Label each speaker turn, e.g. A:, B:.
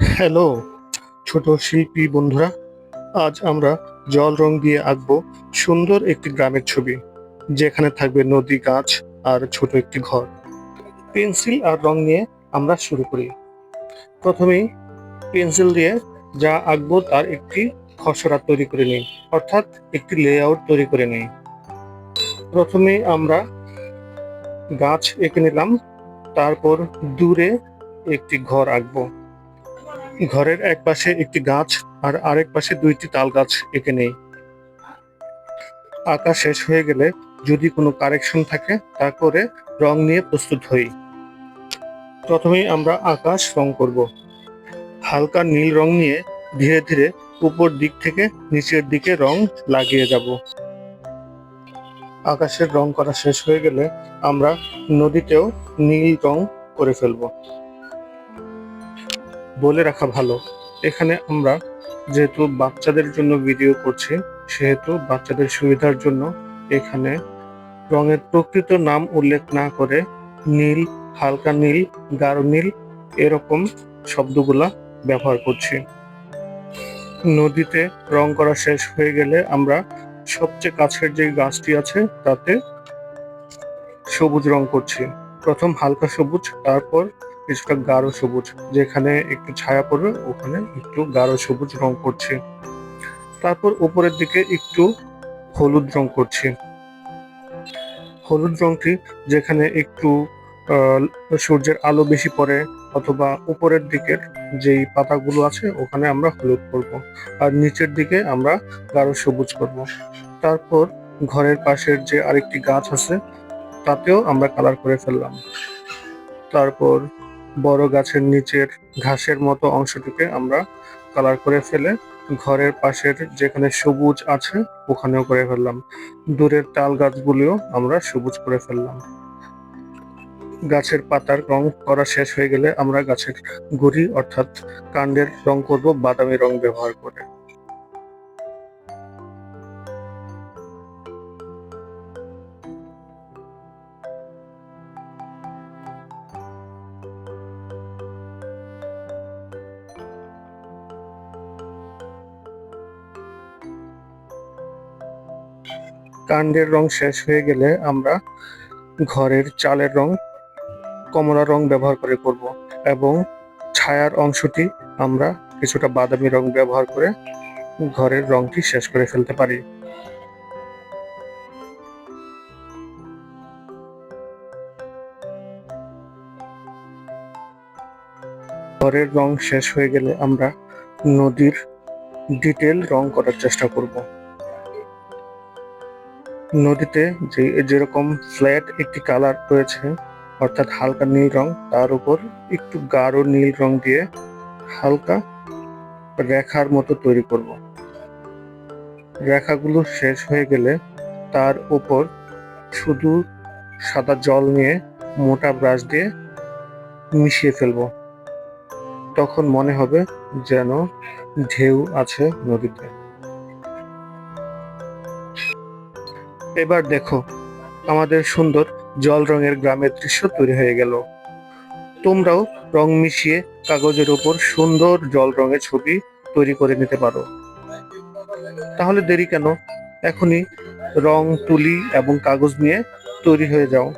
A: Hello, ছোট শিল্পী বন্ধুরা, আজ আমরা জল রং দিয়ে আঁকবো সুন্দর একটি গ্রামের ছবি, যেখানে থাকবে নদী, গাছ আর ছোট একটি ঘর। পেন্সিল আর রং নিয়ে আমরা শুরু করি। প্রথমেই পেন্সিল দিয়ে যা আঁকবো তার একটি খসড়া তৈরি করে নিই, অর্থাৎ একটি লেআউট তৈরি করে নিই। প্রথমে আমরা গাছ এঁকে নিলাম, তারপর দূরে একটি ঘর আঁকবো। ঘরের এক পাশে একটি গাছ আর আরেক পাশে দুইটি তাল গাছ এঁকে নেই। আঁকা শেষ হয়ে গেলে যদি কোনো কারেকশন থাকে, তা করে রং নিয়ে প্রস্তুত হই। প্রথমেই আমরা আকাশ রং করব। হালকা নীল রং নিয়ে ধীরে ধীরে উপর দিক থেকে নিচের দিকে রং লাগিয়ে যাব। আকাশের রং করা শেষ হয়ে গেলে আমরা নদীতেও নীল রং করে ফেলব। বলে রাখা ভালো। এখানে আমরা যেহেতু বাচ্চাদের জন্য ভিডিও করছি, সেহেতু বাচ্চাদের সুবিধার জন্য এখানে রঙের প্রকৃত নাম উল্লেখ না করে নীল, হালকা নীল, গাঢ় নীল এরকম শব্দগুলা ব্যবহার করছি। নদীতে রং করা শেষ হয়ে গেলে আমরা সবচেয়ে কাছের যে গাছটি আছে তাতে সবুজ রং করছি। প্রথম হালকা সবুজ, তারপর কিছুটা গাঢ় সবুজ, যেখানে একটু ছায়া পড়বে, ওখানে একটু গাঢ় সবুজ রং করছি। তারপর উপরের দিকে একটু হলুদ রং করছি। হলুদ রংটি যেখানে একটু সূর্যের আলো বেশি পড়ে, অথবা উপরের দিকের যেই পাতাগুলো আছে, ওখানে আমরা হলুদ করব। আর নিচের দিকে আমরা গাঢ় সবুজ করব। তারপর ঘরের পাশের যে আরেকটি গাছ আছে, তাতেও আমরা কালার করে ফেললাম। তারপর বড় গাছের নিচের ঘাসের মতো অংশটিকে আমরা কালার করে ফেলে ঘরের পাশের যেখানে সবুজ আছে, ওখানেও করে ফেললাম। দূরের তাল গাছগুলিও আমরা সবুজ করে ফেললাম। গাছের পাতার রং করা শেষ হয়ে গেলে আমরা গাছের গুড়ি অর্থাৎ কাণ্ডের রং করব বাদামি রং ব্যবহার করে। কাণ্ডের রং শেষ হয়ে গেলে আমরা ঘরের চালের রং, কমলা রং ব্যবহার করে করব এবং ছায়ার অংশটি আমরা কিছুটা বাদামি রং ব্যবহার করে ঘরের রংটি শেষ করে ফেলতে পারি। ঘরের রং শেষ হয়ে গেলে আমরা নদীর ডিটেল রং করার চেষ্টা করব। নদীতে যে যেরকম ফ্ল্যাট একটি কালার রয়েছে, অর্থাৎ হালকা নীল রং, তার উপর একটু গাঢ় নীল রং দিয়ে হালকা রেখার মতো তৈরি করব। রেখাগুলো শেষ হয়ে গেলে তার উপর শুধু সাদা জল নিয়ে মোটা ব্রাশ দিয়ে মিশিয়ে ফেলব। তখন মনে হবে যেন ঢেউ আছে নদীতে। এবার দেখো, আমাদের সুন্দর জল রঙের গ্রামের দৃশ্য তৈরি হয়ে গেল। তোমরাও রং মিশিয়ে কাগজের উপর সুন্দর জল রঙের ছবি তৈরি করে নিতে পারো। তাহলে দেরি কেন? এখনই রং, তুলি এবং কাগজ নিয়ে তৈরি হয়ে যাও।